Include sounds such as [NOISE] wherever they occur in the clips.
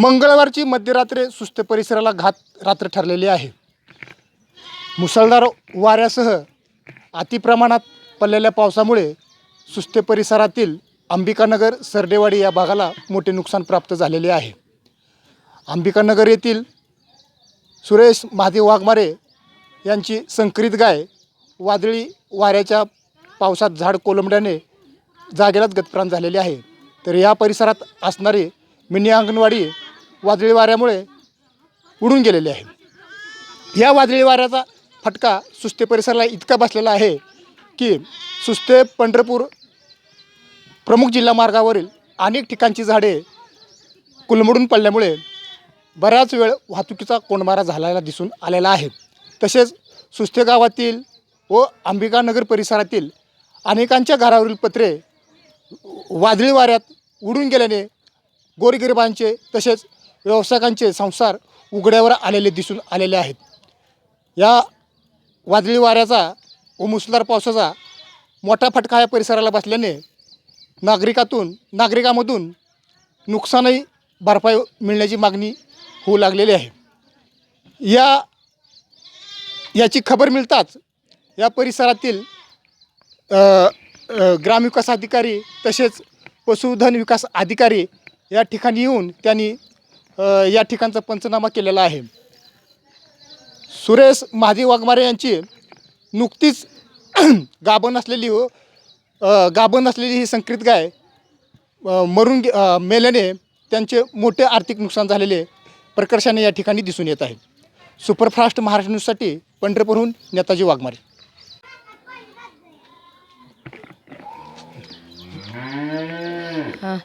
मंगळवारची मध्यरात्री सुस्त परिसराला घात रात्र ठरलेली आहे. मुसळधार वाऱ्यासह अतिप्रमाणात पडलेल्या पावसामुळे सुस्ते परिसरातील अंबिकानगर सरडेवाडी या भागाला मोठे नुकसान प्राप्त झालेले आहे. अंबिकानगर येथील सुरेश महादेव वाघमारे यांची संकरित गाय वादळी वाऱ्याच्या पावसात झाड कोलंबड्याने जागेलाच गतप्राण झालेले आहे. तर या परिसरात असणारी मिनी अंगणवाडी वादळी वाऱ्यामुळे उडून गेलेले आहे. या वादळी वाऱ्याचा फटका सुस्ते परिसराला इतका बसलेला आहे की सुस्ते पंढरपूर प्रमुख जिल्हा मार्गावरील अनेक ठिकाणची झाडे कुलमडून पडल्यामुळे बऱ्याच वेळ वाहतुकीचा कोंडमारा झालेला दिसून आलेला आहे. तसेच सुस्ते गावातील व अंबिकानगर परिसरातील अनेकांच्या घरावरील पत्रे वादळी वाऱ्यात उडून गेल्याने गोरगरिबांचे तसेच व्यावसायिकांचे संसार उघड्यावर आलेले दिसून आलेले आहेत. या वादळी वाऱ्याचा व मुसळधार पावसाचा मोठा फटका या परिसराला बसल्याने नागरिकातून नागरिकामधून नुकसानही भरपाई मिळण्याची मागणी होऊ लागलेली आहे. या याची खबर मिळताच या परिसरातील ग्रामविकास अधिकारी तसेच पशुधन विकास अधिकारी या ठिकाणी येऊन त्यांनी या ठिकाणचा पंचनामा केलेला आहे. सुरेश महादेव वाघमारे यांची नुकतीच [CLEARS THROAT] गाभण असलेली अ, गाभण असलेली ही संकरित गाय मरून मेल्याने त्यांचे मोठे आर्थिक नुकसान झालेले प्रकर्षाने या ठिकाणी दिसून येत आहे. सुपरफास्ट महाराष्ट्र न्यूजसाठी पंढरपूरहून नेताजी वाघमारे.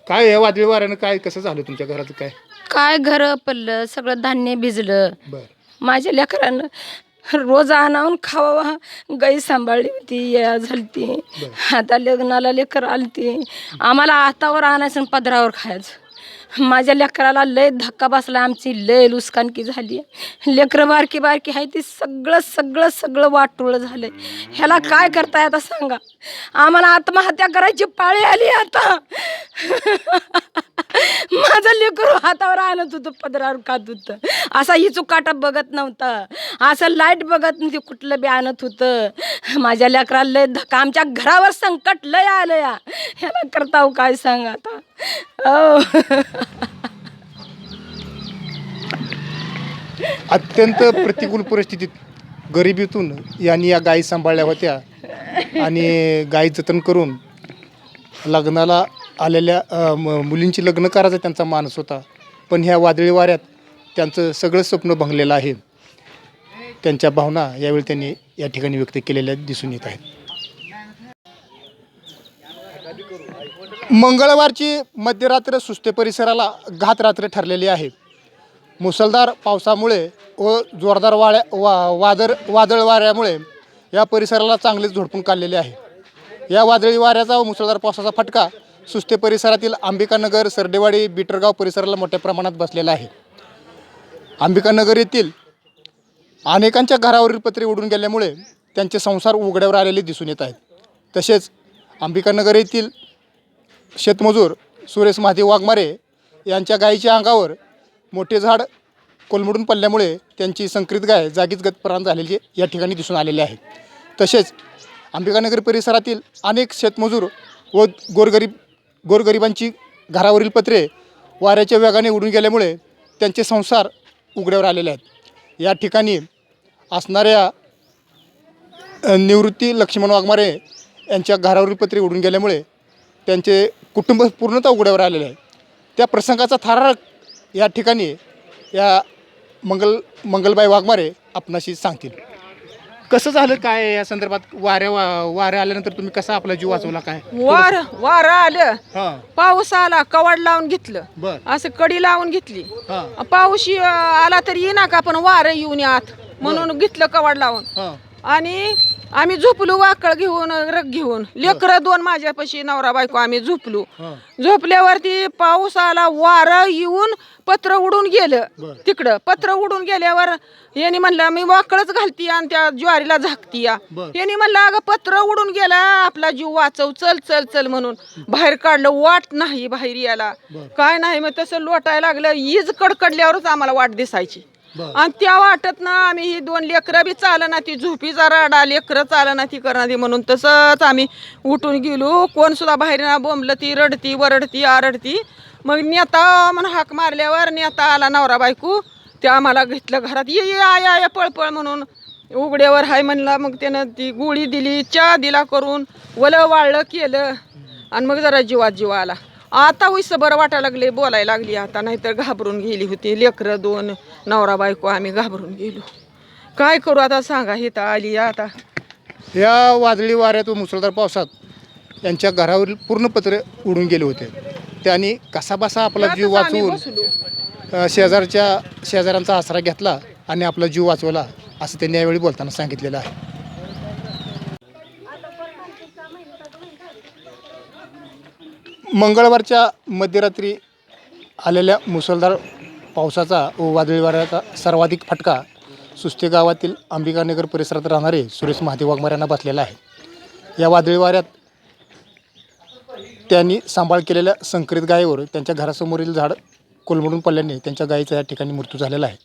काय या वादळी वाऱ्यानं काय कसं झालं तुमच्या घराचं काय? काय घर पडलं सगळं धान्य भिजलं. बरं. माझ्या लेकरानं रोज आणावून खावा गाई सांभाळली होती या झालती. आता लग्नाला लेकर आलती. आम्हाला हातावर आणायचं आणि पदरावर खायचं. माझ्या लेकराला लय धक्का बसला आमची लय लुसकानकी झाली. लेकरं बारकी बारकी आहे ती सगळं सगळं सगळं वाटोळं झालंय. ह्याला काय करताय आता सांगा. आम्हाला आत्महत्या करायची पाळी आली आता. माझं लेकरू हातावर आणत होतं पदरावर खात होतं. असा ही चुकाटा बघत नव्हता. असं लाइट बघत नव्हती कुठलं बी आणत होतं. माझ्या लेकराला लय धक्का आमच्या घरावर संकट लय आलं या ह्याला करताव हो काय सांग आता? हो. अत्यंत प्रतिकूल परिस्थितीत गरिबीतून यांनी या गायी सांभाळल्या होत्या आणि गायी जतन करून लग्नाला आलेल्या म- मुलींची लग्न करायचा त्यांचा मानस होता. पण ह्या वादळी वाऱ्यात त्यांचं सगळं स्वप्न भंगलेलं आहे. त्यांच्या भावना यावेळी त्यांनी या ठिकाणी व्यक्त केलेल्या दिसून येत आहेत. मंगळवारची मध्यरात्र सुस्ते परिसराला घातरात्र ठरलेली आहे. मुसळधार पावसामुळे व जोरदार वाळ्या वा वादळ वादळ वाऱ्यामुळे या परिसराला चांगलेच झोडपून काढलेले आहे. या वादळी वाऱ्याचा व मुसळधार पावसाचा फटका सुस्ते परिसरातील अंबिकानगर सरडेवाडी बिटरगाव परिसराला मोठ्या प्रमाणात बसलेला आहे. अंबिकानगर येथील अनेकांच्या घरावरील पत्रे उडून गेल्यामुळे त्यांचे संसार उघड्यावर आलेले दिसून येत आहेत. तसेच अंबिकानगर येथील शेतमजूर सुरेश महादेव वाघमारे यांच्या गायीच्या अंगावर मोठे झाड कोलमडून पडल्यामुळे त्यांची संकरित गाय जागीच गतप्राण झालेली या ठिकाणी दिसून आलेले आहे. तसेच अंबिकानगर परिसरातील अनेक शेतमजूर व गोरगरीब गोरगरिबांची घरावरील पत्रे वाऱ्याच्या वेगाने उडून गेल्यामुळे त्यांचे संसार उघड्यावर आलेले आहेत. या ठिकाणी असणाऱ्या निवृत्ती लक्ष्मण वाघमारे यांच्या घरावरील पत्रे उडून गेल्यामुळे त्यांचे कुटुंब पूर्णतः उघड्यावर आलेले आहे. त्या प्रसंगाचा थरारक या ठिकाणी या मंगल मंगलबाई वाघमारे आपणाशी सांगतील. कसं झालं काय या संदर्भात? वाऱ्या वा वाऱ्या आल्यानंतर तुम्ही कसा आपला जीव वाचवला काय? वार वार आलं. हां. पाऊस आला कवाड लावून घेतलं. बर. असं कडी लावून घेतली. हां. पाऊस ये- आला तर येईना का? पण वार येऊन आत म्हणून घेतलं कवाड लावून. हां. आणि आम्ही झोपलो वाकळ घेऊन रग घेऊन. लेकरं दोन माझ्यापाशी नवरा बायको आम्ही झोपलो. झोपल्यावरती पाऊस आला वारं येऊन पत्र उडून गेलं. तिकडं. पत्र उडून गेल्यावर यांनी म्हणलं मी वाकळच घालती आणि त्या ज्वारीला झाकती या बरं. यांनी म्हणलं अगं पत्र उडून गेला आपला जीव वाचव चल चल चल म्हणून. बाहेर काढलं वाट नाही बाहेर बरं. काय नाही मग तसं लोटायला लागलं. ईज कडकडल्यावरच आम्हाला वाट दिसायची. आणि त्या वाटत ना आम्ही ही दोन लेकरं बी चालना ती झोपीचा राडा लेकरं चालना ती करणार ती म्हणून तसंच आम्ही उठून गेलो. कोण सुद्धा बाहेर ना बोंबलं ती रडती वरडती आरडती. मग नेता म्हणून हाक मारल्यावर नेता आला नवरा बायको. ते आम्हाला घेतलं घरात ये ये आय या पळपळ म्हणून. उघड्यावर हाय म्हणला मग त्यानं ती गोळी दिली चहा दिला करून. वलं वाळलं केलं. आणि मग जरा जीवात जीवा आला. आता होईस बरं वाटायला लागले बोलायला लागली आता नाहीतर घाबरून गेली होती. लेकरं दोन नवरा बायको आम्ही घाबरून गेलो. काय करू आता सांगा हे तर आली आता. या वादळी वाऱ्यात व मुसळधार पावसात त्यांच्या घरावरील पूर्ण पत्रे उडून गेले होते. त्यांनी कसाबसा आपला जीव आम्ही वाचवून बसलो. अ, शेजारच्या शेजाऱ्यांचा आसरा घेतला आणि आपला जीव वाचवला असं त्यांनी यावेळी बोलताना सांगितलेलं आहे. मंगळवारच्या मध्यरात्री आलेल्या मुसळधार पावसाचा व वादळी वाऱ्याचा सर्वाधिक फटका सुस्ते गावातील अंबिकानगर परिसरात राहणारे सुरेश महादेव वाघमार यांना बसलेला आहे. या वादळी वाऱ्यात त्यांनी सांभाळ केलेल्या संकरित गायीवर त्यांच्या घरासमोरील झाड कोलमडून पडल्याने त्यांच्या गायीचा या ठिकाणी मृत्यू झालेला आहे.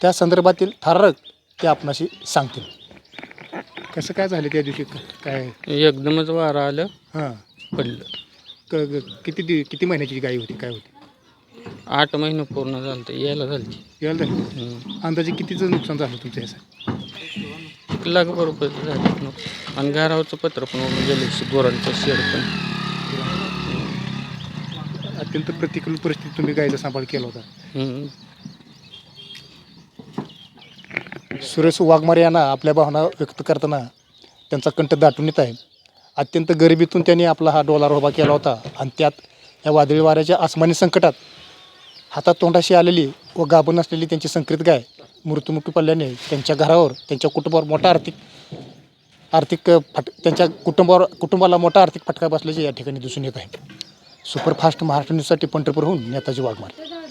त्या संदर्भातील थारक ते आपणाशी सांगतील. कसं काय झालं त्या दिवशी? काय? एकदमच वारं आलं. हां. पडलं. क क- किती दि किती महिन्याची गाय होती? काय होती? आठ महिने पूर्ण झालं तर यायला झालं यायला झाली? अंदाजे कितीचं नुकसान झालं तुमचं याचं? एक लाख रुपये झाले आणि घरावरचं पत्र पण उडून गेलं. गोरांचं शेड पण. अत्यंत प्रतिकूल परिस्थितीत तुम्ही गायीचा सांभाळ केला होता. हम्म. सुरेश वाघमारे यांना आपल्या भावना व्यक्त करताना त्यांचा कंठ दाटून येत आहे. अत्यंत गरिबीतून त्यांनी आपला हा डोलार उभा केला होता. आणि त्यात या वादळी वाऱ्याच्या आसमानी संकटात हातात तोंडाशी आलेली व गाभण असलेली त्यांची संकरित गाय मृत्युमुखी पडल्याने त्यांच्या घरावर त्यांच्या कुटुंबावर मोठा आर्थिक आर्थिक फट त्यांच्या कुटुंबावर कुटुंबाला मोठा आर्थिक फटका बसल्याचे या ठिकाणी दिसून येत आहे. सुपरफास्ट महाराष्ट्र न्यूजसाठी पंढरपूरहून नेताजी वाघमारे.